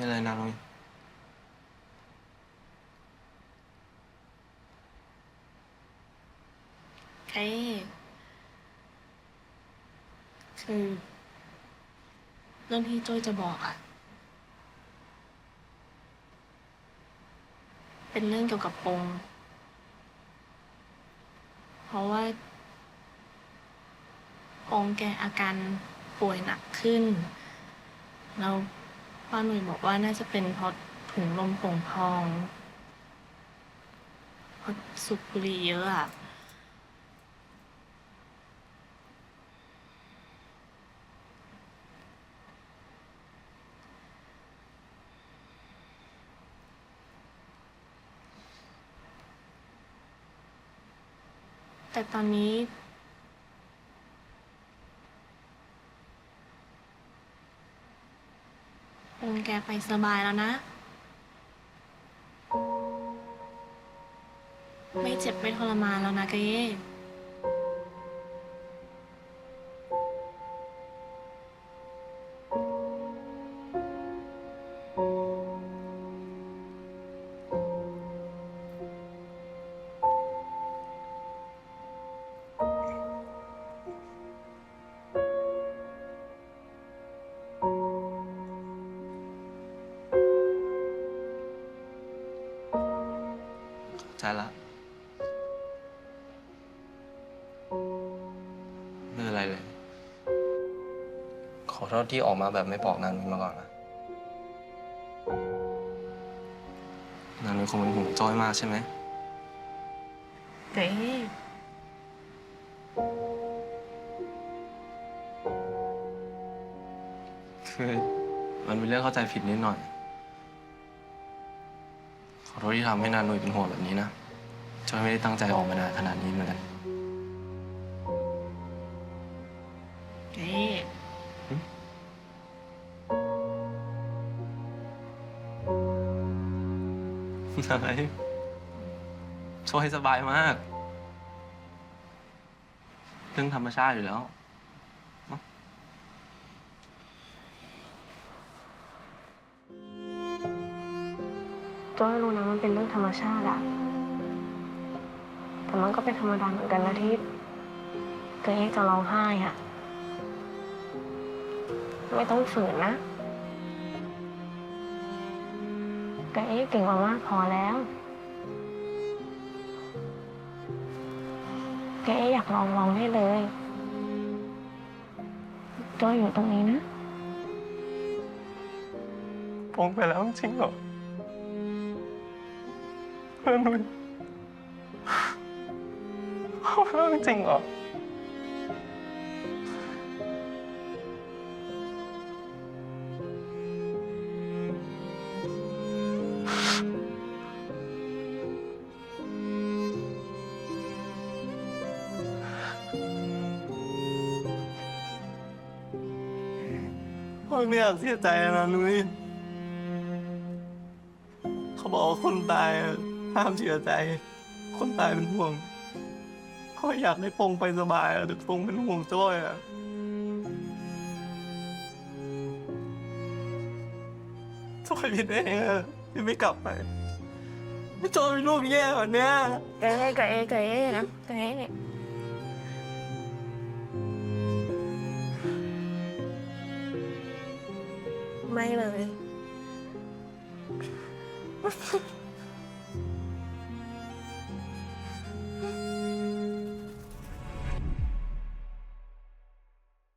มีอะไรนะนุ้ยเอ้คือเรื่องที่โจ้ยจะบอกอะเป็นเรื่องเกี่ยวกับปง เพราะว่าปงแกอาการป่วยหนักขึ้น แล้ว ป้าหนุ่ยบอกว่าน่าจะเป็นเพราะถุงลมโป่งพองเพราะสูบบุหรี่เยอะอะแต่ตอนนี้ องค์ แกไปสบายแล้วนะ ไม่เจ็บไม่ทรมานแล้วนะเกเย่ ใจละไม่เป็นไรเลย ขอโทษที่ออกมาแบบไม่บอกนางนุ้ยมาก่อนนะนางนุ้ยคงเป็นห่วงจ้อยมากใช่ไหมเกเย่คือมันเป็นเรื่องเข้าใจผิดนิดหน่อยขอ โทษที่ทำให้นานุยเป็นห่วงแบบนี้นะจอยไม่ได้ตั้งใจออกมานานขนาดนี้เหมือนกันเกเย่อะไรช่วยให้สบายมาก เรื่องธรรมชาติอยู่แล้ว จ้อยรู้นะมันเป็นเรื่องธรรมชาติอะแต่มันก็เป็นธรรมดาเหมือนกันนะที่เกเย่จะร้องไห้อะไม่ต้องฝืนนะเกเย่เก่งมามากพอแล้วเกเย่อยากลองลองได้เลยจ้อยอยู่ตรงนี้นะปองไปแล้วจริงเหรอ พื่อนนุ้ยปองไปแล้วจริงเหรอ พ่อไม่อยากเสียใจนะนุ้ยเขาบอกว่าคนตายอะ ห้ามเสียใจ คนตายเป็นห่วงเขาอยากให้ปงไปสบายอะแต่ปงเป็นห่วงจ้อยอะจ้อยผิดเองอะที่ไม่กลับไปไม่จ้อยเป็นลูกแย่แบบเนี้ยเก๋เก๋เก๋นะเก๋ไม่เลย